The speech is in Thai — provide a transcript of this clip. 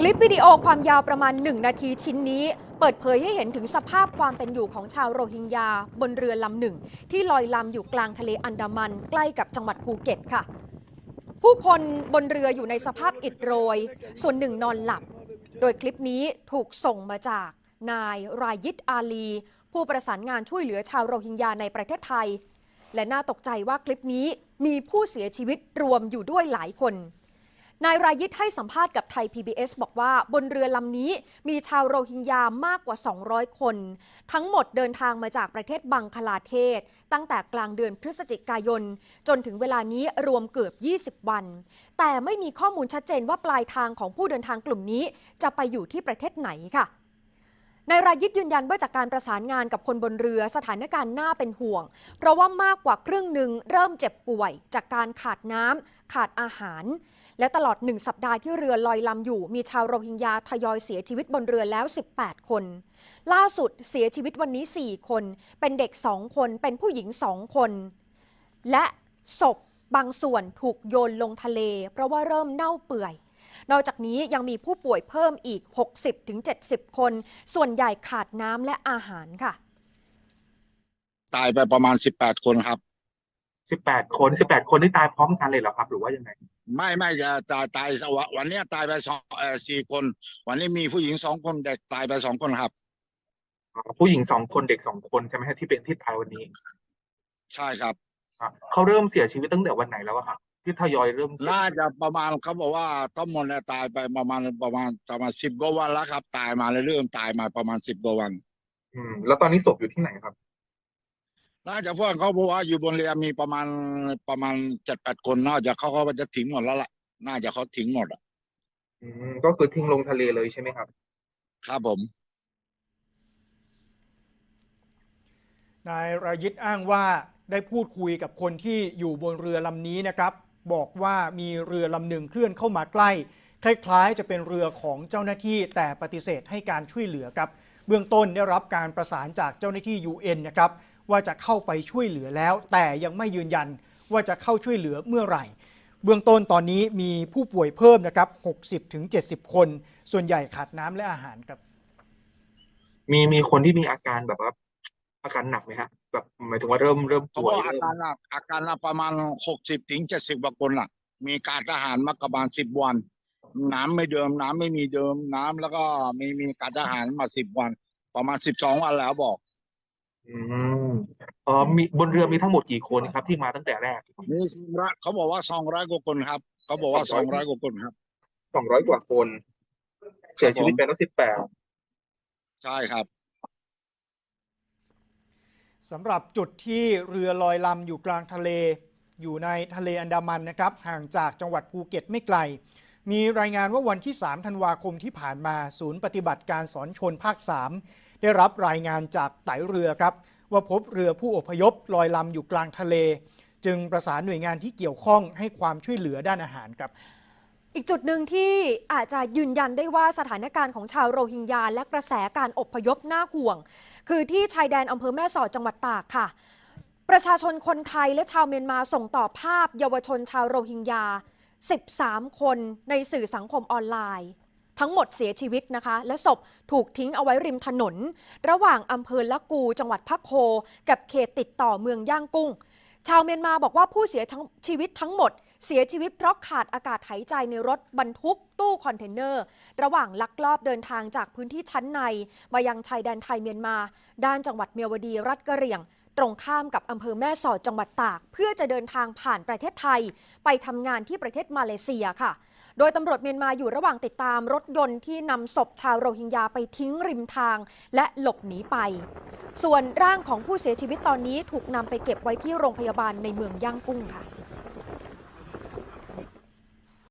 คลิปวิดีโอความยาวประมาณ 1 นาทีชิ้นนี้ เปิดเผยให้เห็นถึงสภาพความเป็นอยู่ของชาวโรฮิงญา บนเรือลำหนึ่ง ที่ลอยลำอยู่กลางทะเลอันดามันใกล้กับจังหวัดภูเก็ตค่ะ ผู้คนบนเรืออยู่ในสภาพอิดโรย ส่วนหนึ่งนอนหลับ โดยคลิปนี้ถูกส่งมาจากนายรายยิตอาลี ผู้ประสานงานช่วยเหลือชาวโรฮิงญาในประเทศไทย และน่าตกใจว่าคลิปนี้มีผู้เสียชีวิตรวมอยู่ด้วยหลายคน นายรายิตให้สัมภาษณ์กับไทย PBS บอกว่าบนเรือลำนี้มีชาวโรฮิงญามากกว่า 200 คน ทั้งหมดเดินทางมาจากประเทศบังคลาเทศ ตั้งแต่กลางเดือนพฤศจิกายน จนถึงเวลานี้รวมเกือบ 20 วัน แต่ไม่มีข้อมูลชัดเจนว่าปลายทางของผู้เดินทางกลุ่มนี้ จะไปอยู่ที่ประเทศไหนค่ะ นายรายิตยืนยันว่าจากการประสานงานกับคนบนเรือสถานการณ์น่าเป็นห่วง เพราะว่ามากกว่าครึ่งหนึ่งเริ่มเจ็บป่วย จากการขาดน้ำขาดอาหาร และตลอดหนึ่งสัปดาห์ที่เรือลอยลำอยู่ มีชาวโรฮิงญาทยอยเสียชีวิตบนเรือแล้ว 18 คน ล่าสุดเสียชีวิตวันนี้ 4 คน เป็นเด็ก 2 คน เป็นผู้หญิง 2 คน และศพบางส่วนถูกโยนลงทะเล เพราะว่าเริ่มเน่าเปื่อย นอกจากนี้ยังมีผู้ป่วยเพิ่มอีก 60-70 คน ส่วนใหญ่ขาดน้ำและอาหารค่ะ ตายไปประมาณสิบแปดคนครับ สิบแปดคนสิบแปดคนที่ตายพร้อมกันเลยเหรอครับ หรือว่ายังไง ไม่ไม่จะตายตายวันวันเนี้ยตายไปสองเอ่อสี่คน วันนี้มีผู้หญิงสองคนเด็กตายไปสองคนครับ ผู้หญิงสองคนเด็กสองคนใช่ไหมฮะที่เป็นที่ตายวันนี้ใช่ครับอะเขาเริ่มเสียชีวิตตั้งแต่วันไหนแล้วอะครับ ที่ทยอยเริ่มเสียน่าจะประมาณเขาบอกว่าต้มมนเนี่ยตายไปประมาณประมาณประมาณสิบกว่าวันแล้วครับ ตายมาเรื่อยๆตายมาประมาณสิบกว่าวัน อืม แล้วตอนนี้ศพอยู่ที่ไหนครับ น่าจะพวกเขาบอกว่าอยู่บนเรือมีประมาณประมาณเจ็ดแปดคนน่าจะเขาเขาจะทิ้งหมดแล้วล่ะ น่าจะเขาทิ้งหมดอะอืม ก็คือทิ้งลงทะเลเลยใช่ไหมครับ ครับผมนายรายิตอ้างว่าได้พูดคุยกับคนที่อยู่บนเรือลำนี้นะครับ บอกว่ามีเรือลำหนึ่งเคลื่อนเข้ามาใกล้ คล้ายๆ จะเป็นเรือของเจ้าหน้าที่แต่ปฏิเสธให้การช่วยเหลือครับเบื้องต้นได้รับการประสานจากเจ้าหน้าที่ UN นะครับว่าจะเข้าไปช่วยเหลือแล้ว แต่ยังไม่ยืนยันว่าจะเข้าช่วยเหลือเมื่อไหร่ เบื้องต้นตอนนี้มีผู้ป่วยเพิ่มนะครับ60-70 คน ส่วนใหญ่ขาดน้ำและอาหารครับ มีมีคนที่มีอาการแบบว่า อาการหนักไหมฮะแบบหมายถึงว่าเริ่มเริ่มเขาป่บวอยกอาเริ่มการหนักอาการหนักประมาณหกสิบถึงเจ็ดสิบกว่าคนล่ะ มีการทหารมากประมาณสิบวัน น้ำไม่เดิม น้ำไม่มีเดิมน้ำแล้วก็มีมีการทหารมาสิบวัน ประมาณสิบสองวันแล้วบอก อืมอ๋อมีบนเรือมีทั้งหมดกี่คนครับที่มาตั้งแต่แรกมีสองร้อยเขาบอกว่าสองร้อยกว่าคนครับ เขาบอกว่าสองร้อยกว่าคนครับ สองร้อยกว่าคน เสียชีวิตไปแล้วสิบแปดใช่ครับ สำหรับจุดที่เรือลอยลำอยู่กลางทะเล อยู่ในทะเลอันดามันนะครับ ห่างจากจังหวัดภูเก็ตไม่ไกล มีรายงานว่าวันที่ 3 ธันวาคมที่ผ่านมา ศูนย์ปฏิบัติการสอนชนภาค 3 ได้รับรายงานจากไตเรือครับ ว่าพบเรือผู้อพยพลอยลำอยู่กลางทะเล จึงประสานหน่วยงานที่เกี่ยวข้องให้ความช่วยเหลือด้านอาหารครับ อีกจุดหนึ่งที่อาจจะยืนยันได้ว่าสถานการณ์ของชาวโรฮิงญาและกระแสการอบพยพน่าห่วง คือที่ชายแดนอำเภอแม่สอดจังหวัดตากค่ะ ประชาชนคนไทยและชาวเมียนมาส่งต่อภาพเยาวชนชาวโรฮิงญา 13 คนในสื่อสังคมออนไลน์ ทั้งหมดเสียชีวิตนะคะ และศพถูกทิ้งเอาไว้ริมถนน ระหว่างอำเภอละกูจังหวัดพะโค กับเขตติดต่อเมืองย่างกุ้ง ชาวเมียนมาบอกว่าผู้เสียชีวิตทั้งหมด เสียชีวิตเพราะขาดอากาศหายใจในรถบรรทุกตู้คอนเทนเนอร์ ระหว่างลักลอบเดินทางจากพื้นที่ชั้นใน มายังชายแดนไทยเมียนมา ด้านจังหวัดเมียวดีรัฐกะเหรี่ยง ตรงข้ามกับอำเภอแม่สอดจังหวัดตาก เพื่อจะเดินทางผ่านประเทศไทย ไปทำงานที่ประเทศมาเลเซียค่ะ โดยตำรวจเมียนมาอยู่ระหว่างติดตามรถยนต์ที่นำศพชาวโรฮิงญาไปทิ้งริมทาง และหลบหนีไป ส่วนร่างของผู้เสียชีวิตตอนนี้ถูกนำไปเก็บไว้ที่โรงพยาบาลในเมืองย่างกุ้งค่ะ